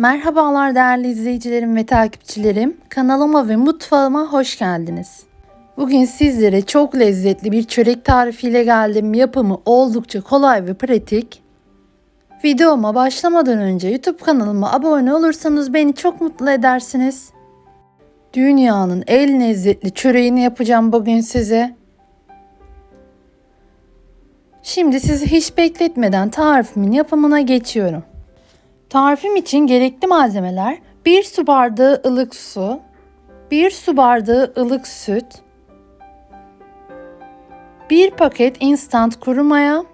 Merhabalar değerli izleyicilerim ve takipçilerim. Kanalıma ve mutfağıma hoş geldiniz. Bugün sizlere çok lezzetli bir çörek tarifiyle geldim. Yapımı oldukça kolay ve pratik. Videoma başlamadan önce YouTube kanalıma abone olursanız beni çok mutlu edersiniz. Dünyanın en lezzetli çöreğini yapacağım bugün size. Şimdi sizi hiç bekletmeden tarifimin yapımına geçiyorum. Tarifim için gerekli malzemeler 1 su bardağı ılık su, 1 su bardağı ılık süt, 1 paket instant kuru maya,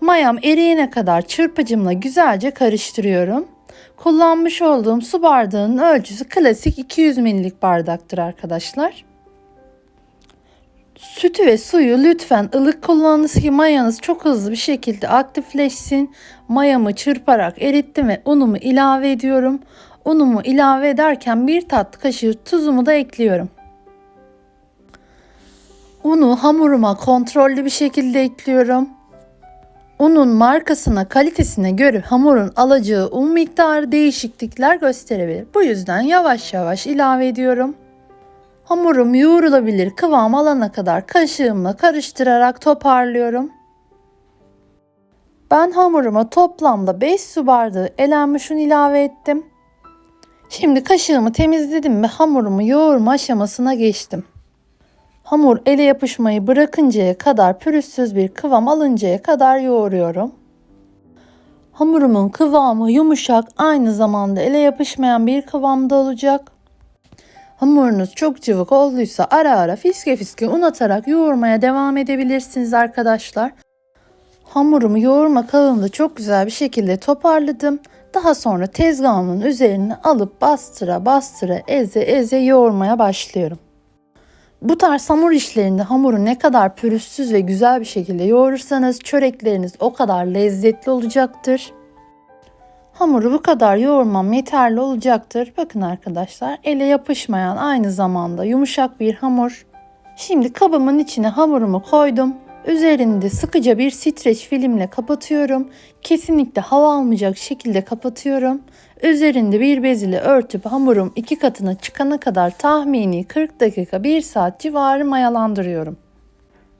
mayam eriyene kadar çırpıcımla güzelce karıştırıyorum. Kullanmış olduğum su bardağının ölçüsü klasik 200 ml'lik bardaktır arkadaşlar. Sütü ve suyu lütfen ılık kullanınız ki mayanız çok hızlı bir şekilde aktifleşsin. Mayamı çırparak erittim ve unumu ilave ediyorum. Unumu ilave ederken bir tatlı kaşığı tuzumu da ekliyorum. Unu hamuruma kontrollü bir şekilde ekliyorum. Unun markasına, kalitesine göre hamurun alacağı un miktarı değişiklikler gösterebilir. Bu yüzden yavaş yavaş ilave ediyorum. Hamurum yoğrulabilir kıvam alana kadar kaşığımla karıştırarak toparlıyorum. Ben hamuruma toplamda 5 su bardağı elenmiş un ilave ettim. Şimdi kaşığımı temizledim ve hamurumu yoğurma aşamasına geçtim. Hamur ele yapışmayı bırakıncaya kadar pürüzsüz bir kıvam alıncaya kadar yoğuruyorum. Hamurumun kıvamı yumuşak aynı zamanda ele yapışmayan bir kıvamda olacak. Hamurunuz çok cıvık olduysa ara ara fiske fiske un atarak yoğurmaya devam edebilirsiniz arkadaşlar. Hamurumu yoğurma kabımda çok güzel bir şekilde toparladım. Daha sonra tezgahımın üzerine alıp bastıra bastıra eze eze yoğurmaya başlıyorum. Bu tarz hamur işlerinde hamuru ne kadar pürüzsüz ve güzel bir şekilde yoğurursanız çörekleriniz o kadar lezzetli olacaktır. Hamuru bu kadar yoğurmam yeterli olacaktır. Bakın arkadaşlar ele yapışmayan aynı zamanda yumuşak bir hamur. Şimdi kabımın içine hamurumu koydum. Üzerinde sıkıca bir streç filmle kapatıyorum. Kesinlikle hava almayacak şekilde kapatıyorum. Üzerinde bir bez ile örtüp hamurum iki katına çıkana kadar tahmini 40 dakika 1 saat civarı mayalandırıyorum.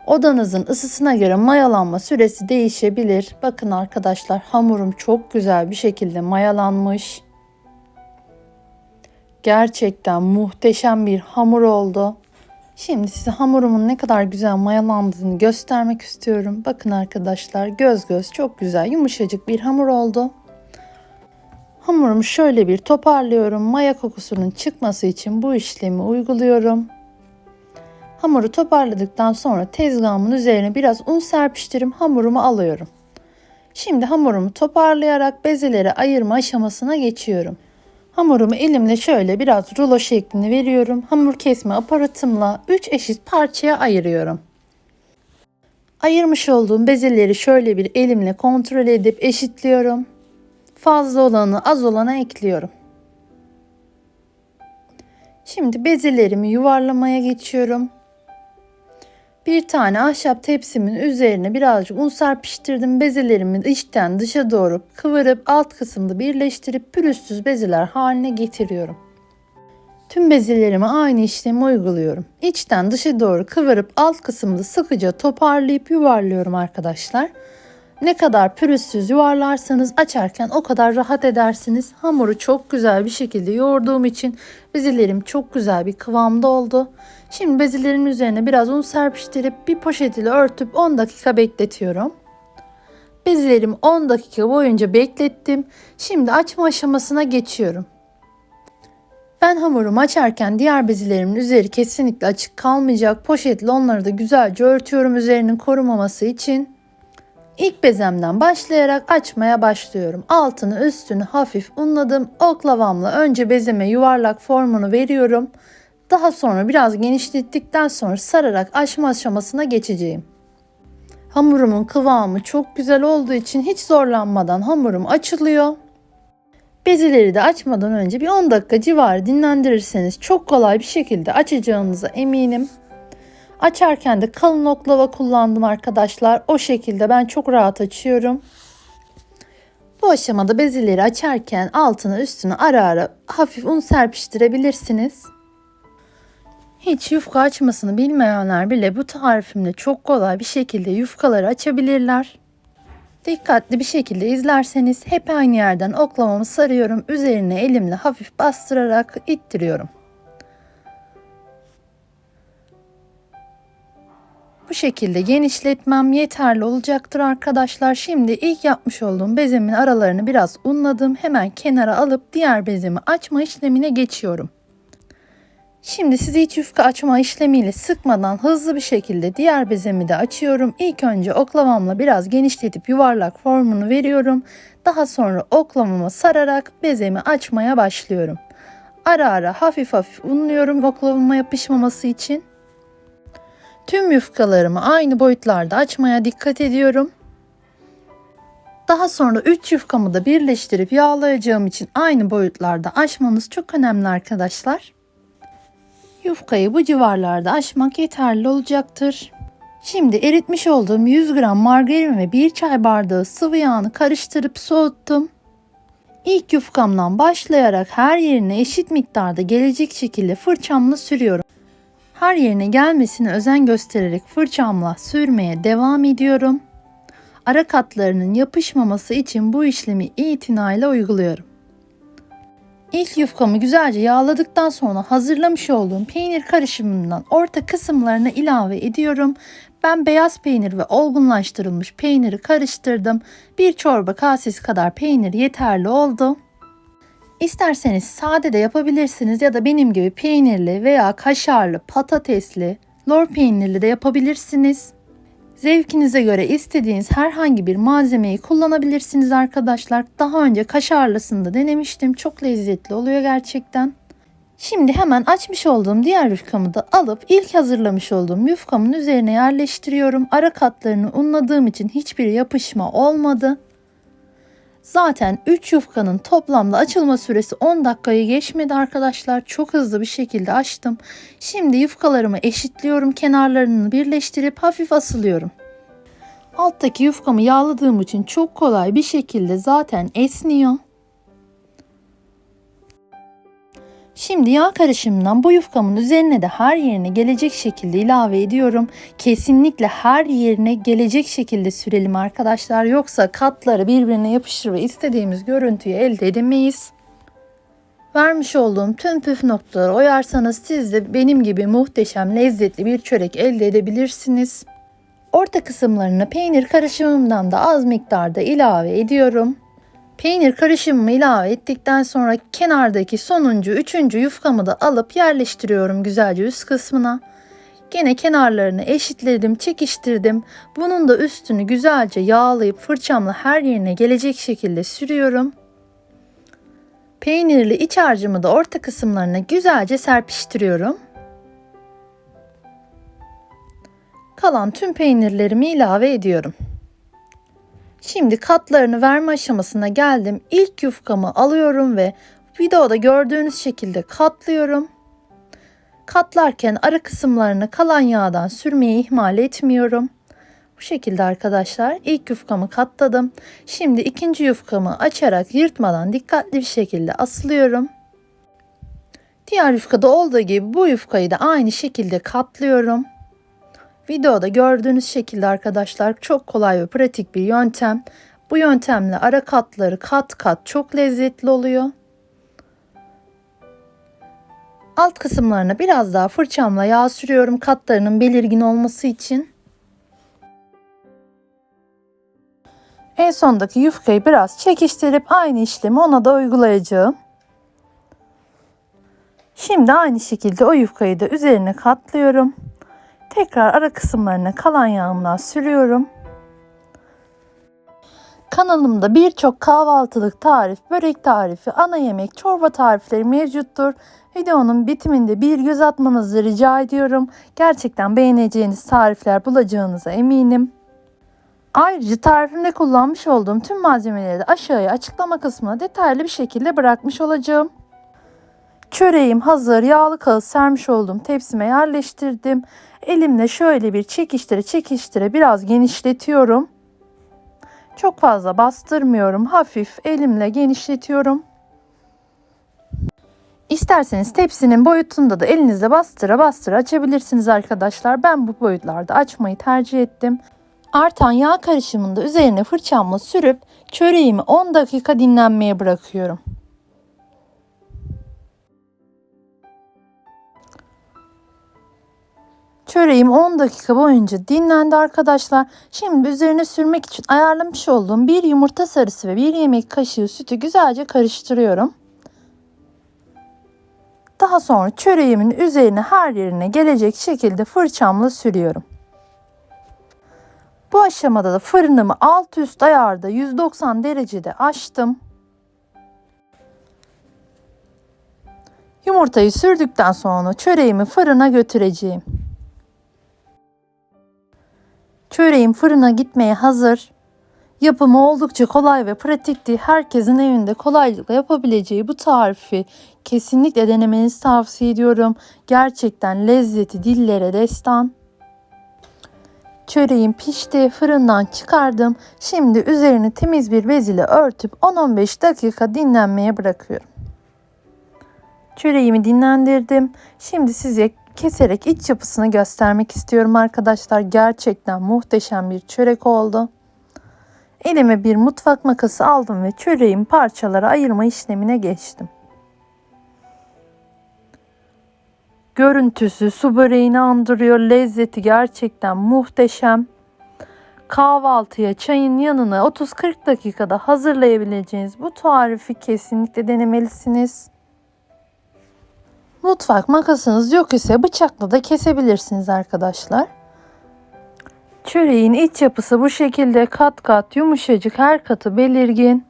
Odanızın ısısına göre mayalanma süresi değişebilir. Bakın arkadaşlar hamurum çok güzel bir şekilde mayalanmış. Gerçekten muhteşem bir hamur oldu. Şimdi size hamurumun ne kadar güzel mayalandığını göstermek istiyorum. Bakın arkadaşlar göz göz çok güzel yumuşacık bir hamur oldu. Hamurumu şöyle bir toparlıyorum. Maya kokusunun çıkması için bu işlemi uyguluyorum. Hamuru toparladıktan sonra tezgahımın üzerine biraz un serpiştirip hamurumu alıyorum. Şimdi hamurumu toparlayarak bezelere ayırma aşamasına geçiyorum. Hamurumu elimle şöyle biraz rulo şeklini veriyorum. Hamur kesme aparatımla 3 eşit parçaya ayırıyorum. Ayırmış olduğum bezeleri şöyle bir elimle kontrol edip eşitliyorum. Fazla olanı az olana ekliyorum. Şimdi bezelerimi yuvarlamaya geçiyorum. Bir tane ahşap tepsimin üzerine birazcık un serpiştirdim. Bezelerimi içten dışa doğru kıvırıp alt kısımda birleştirip pürüzsüz bezeler haline getiriyorum. Tüm bezelerime aynı işlemi uyguluyorum. İçten dışa doğru kıvırıp alt kısımda sıkıca toparlayıp yuvarlıyorum arkadaşlar. Ne kadar pürüzsüz yuvarlarsanız açarken o kadar rahat edersiniz. Hamuru çok güzel bir şekilde yoğurduğum için bezelerim çok güzel bir kıvamda oldu. Şimdi bezelerin üzerine biraz un serpiştirip bir poşet ile örtüp 10 dakika bekletiyorum. Bezelerimi 10 dakika boyunca beklettim. Şimdi açma aşamasına geçiyorum. Ben hamurumu açarken diğer bezelerimin üzeri kesinlikle açık kalmayacak. Poşetle onları da güzelce örtüyorum üzerinin korumaması için. İlk bezemden başlayarak açmaya başlıyorum. Altını üstünü hafif unladım. Oklavamla önce bezeme yuvarlak formunu veriyorum. Daha sonra biraz genişlettikten sonra sararak açma aşamasına geçeceğim. Hamurumun kıvamı çok güzel olduğu için hiç zorlanmadan hamurum açılıyor. Bezeleri de açmadan önce bir 10 dakika civarı dinlendirirseniz çok kolay bir şekilde açacağınıza eminim. Açarken de kalın oklava kullandım arkadaşlar. O şekilde ben çok rahat açıyorum. Bu aşamada bezeleri açarken altını üstünü ara ara hafif un serpiştirebilirsiniz. Hiç yufka açmasını bilmeyenler bile bu tarifimle çok kolay bir şekilde yufkaları açabilirler. Dikkatli bir şekilde izlerseniz hep aynı yerden oklamamı sarıyorum. Üzerine elimle hafif bastırarak ittiriyorum. Bu şekilde genişletmem yeterli olacaktır arkadaşlar. Şimdi ilk yapmış olduğum bezemin aralarını biraz unladım. Hemen kenara alıp diğer bezemi açma işlemine geçiyorum. Şimdi sizi hiç yufka açma işlemiyle sıkmadan hızlı bir şekilde diğer bezemi de açıyorum. İlk önce oklavamla biraz genişletip yuvarlak formunu veriyorum. Daha sonra oklamama sararak bezemi açmaya başlıyorum. Ara ara hafif hafif unluyorum oklavama yapışmaması için. Tüm yufkalarımı aynı boyutlarda açmaya dikkat ediyorum. Daha sonra 3 yufkamı da birleştirip yağlayacağım için aynı boyutlarda açmanız çok önemli arkadaşlar. Yufkayı bu civarlarda açmak yeterli olacaktır. Şimdi eritmiş olduğum 100 gram margarin ve 1 çay bardağı sıvı yağını karıştırıp soğuttum. İlk yufkamdan başlayarak her yerine eşit miktarda gelecek şekilde fırçamla sürüyorum. Her yerine gelmesine özen göstererek fırçamla sürmeye devam ediyorum. Ara katlarının yapışmaması için bu işlemi itinayla uyguluyorum. İlk yufkamı güzelce yağladıktan sonra hazırlamış olduğum peynir karışımından orta kısımlarına ilave ediyorum. Ben beyaz peynir ve olgunlaştırılmış peyniri karıştırdım. Bir çorba kasesi kadar peynir yeterli oldu. İsterseniz sade de yapabilirsiniz ya da benim gibi peynirli veya kaşarlı, patatesli, lor peynirli de yapabilirsiniz. Zevkinize göre istediğiniz herhangi bir malzemeyi kullanabilirsiniz arkadaşlar. Daha önce kaşarlısını da denemiştim. Çok lezzetli oluyor gerçekten. Şimdi hemen açmış olduğum diğer yufkamı da alıp ilk hazırlamış olduğum yufkamın üzerine yerleştiriyorum. Ara katlarını unladığım için hiçbir yapışma olmadı. Zaten 3 yufkanın toplamda açılma süresi 10 dakikayı geçmedi arkadaşlar. Çok hızlı bir şekilde açtım. Şimdi yufkalarımı eşitliyorum. Kenarlarını birleştirip hafif asılıyorum. Alttaki yufkamı yağladığım için çok kolay bir şekilde zaten esniyor. Şimdi yağ karışımından bu yufkamın üzerine de her yerine gelecek şekilde ilave ediyorum. Kesinlikle her yerine gelecek şekilde sürelim arkadaşlar. Yoksa katları birbirine yapışır ve istediğimiz görüntüyü elde edemeyiz. Vermiş olduğum tüm püf noktaları oyarsanız siz de benim gibi muhteşem lezzetli bir çörek elde edebilirsiniz. Orta kısımlarına peynir karışımımdan da az miktarda ilave ediyorum. Peynir karışımımı ilave ettikten sonra kenardaki sonuncu üçüncü yufkamı da alıp yerleştiriyorum güzelce üst kısmına. Gene kenarlarını eşitledim, çekiştirdim. Bunun da üstünü güzelce yağlayıp fırçamla her yerine gelecek şekilde sürüyorum. Peynirli iç harcımı da orta kısımlarına güzelce serpiştiriyorum. Kalan tüm peynirlerimi ilave ediyorum. Şimdi katlarını verme aşamasına geldim. İlk yufkamı alıyorum ve videoda gördüğünüz şekilde katlıyorum. Katlarken ara kısımlarını kalan yağdan sürmeyi ihmal etmiyorum. Bu şekilde arkadaşlar ilk yufkamı katladım. Şimdi ikinci yufkamı açarak yırtmadan dikkatli bir şekilde asılıyorum. Diğer yufkada olduğu gibi bu yufkayı da aynı şekilde katlıyorum. Videoda gördüğünüz şekilde arkadaşlar çok kolay ve pratik bir yöntem. Bu yöntemle ara katları kat kat çok lezzetli oluyor. Alt kısımlarına biraz daha fırçamla yağ sürüyorum katlarının belirgin olması için. En sondaki yufkayı biraz çekiştirip aynı işlemi ona da uygulayacağım. Şimdi aynı şekilde o yufkayı da üzerine katlıyorum. Tekrar ara kısımlarına kalan yağımdan sürüyorum. Kanalımda birçok kahvaltılık tarif, börek tarifi, ana yemek, çorba tarifleri mevcuttur. Videonun bitiminde bir göz atmanızı rica ediyorum. Gerçekten beğeneceğiniz tarifler bulacağınıza eminim. Ayrıca tarifimde kullanmış olduğum tüm malzemeleri de aşağıya açıklama kısmına detaylı bir şekilde bırakmış olacağım. Çöreğim hazır. Yağlı kağıt sermiş olduğum tepsime yerleştirdim. Elimle şöyle bir çekiştire çekiştire biraz genişletiyorum. Çok fazla bastırmıyorum. Hafif elimle genişletiyorum. İsterseniz tepsinin boyutunda da elinizle bastıra bastıra açabilirsiniz arkadaşlar. Ben bu boyutlarda açmayı tercih ettim. Artan yağ karışımını da üzerine fırçamla sürüp çöreğimi 10 dakika dinlenmeye bırakıyorum. Çöreğim 10 dakika boyunca dinlendi arkadaşlar. Şimdi üzerine sürmek için ayarlamış olduğum bir yumurta sarısı ve bir yemek kaşığı sütü güzelce karıştırıyorum. Daha sonra çöreğimin üzerine her yerine gelecek şekilde fırçamla sürüyorum. Bu aşamada da fırınımı alt üst ayarda 190 derecede açtım. Yumurtayı sürdükten sonra çöreğimi fırına götüreceğim. Çöreğim fırına gitmeye hazır. Yapımı oldukça kolay ve pratikti. Herkesin evinde kolaylıkla yapabileceği bu tarifi kesinlikle denemenizi tavsiye ediyorum. Gerçekten lezzeti dillere destan. Çöreğim pişti, fırından çıkardım. Şimdi üzerini temiz bir bez ile örtüp 10-15 dakika dinlenmeye bırakıyorum. Çöreğimi dinlendirdim. Şimdi size keserek iç yapısını göstermek istiyorum arkadaşlar. Gerçekten muhteşem bir çörek oldu. Elime bir mutfak makası aldım ve çöreğin parçalara ayırma işlemine geçtim. Görüntüsü su böreğini andırıyor. Lezzeti gerçekten muhteşem. Kahvaltıya çayın yanına 30-40 dakikada hazırlayabileceğiniz bu tarifi kesinlikle denemelisiniz. Mutfak makasınız yok ise bıçakla da kesebilirsiniz arkadaşlar. Çöreğin iç yapısı bu şekilde kat kat yumuşacık her katı belirgin.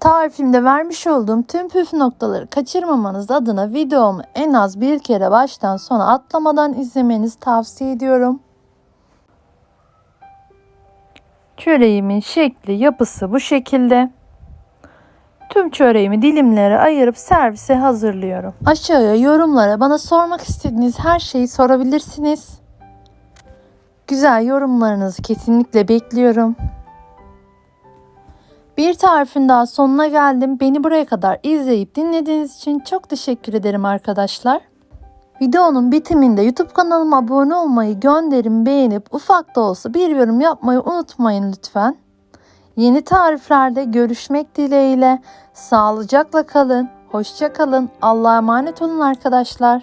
Tarifimde vermiş olduğum tüm püf noktaları kaçırmamanız adına videomu en az bir kere baştan sona atlamadan izlemenizi tavsiye ediyorum. Çöreğimin şekli, yapısı bu şekilde. Tüm çöreğimi dilimlere ayırıp servise hazırlıyorum. Aşağıya yorumlara bana sormak istediğiniz her şeyi sorabilirsiniz. Güzel yorumlarınızı kesinlikle bekliyorum. Bir tarifin daha sonuna geldim. Beni buraya kadar izleyip dinlediğiniz için çok teşekkür ederim arkadaşlar. Videonun bitiminde YouTube kanalıma abone olmayı, gönderim beğenip ufak da olsa bir yorum yapmayı unutmayın lütfen. Yeni tariflerde görüşmek dileğiyle. Sağlıcakla kalın. Hoşça kalın. Allah'a emanet olun arkadaşlar.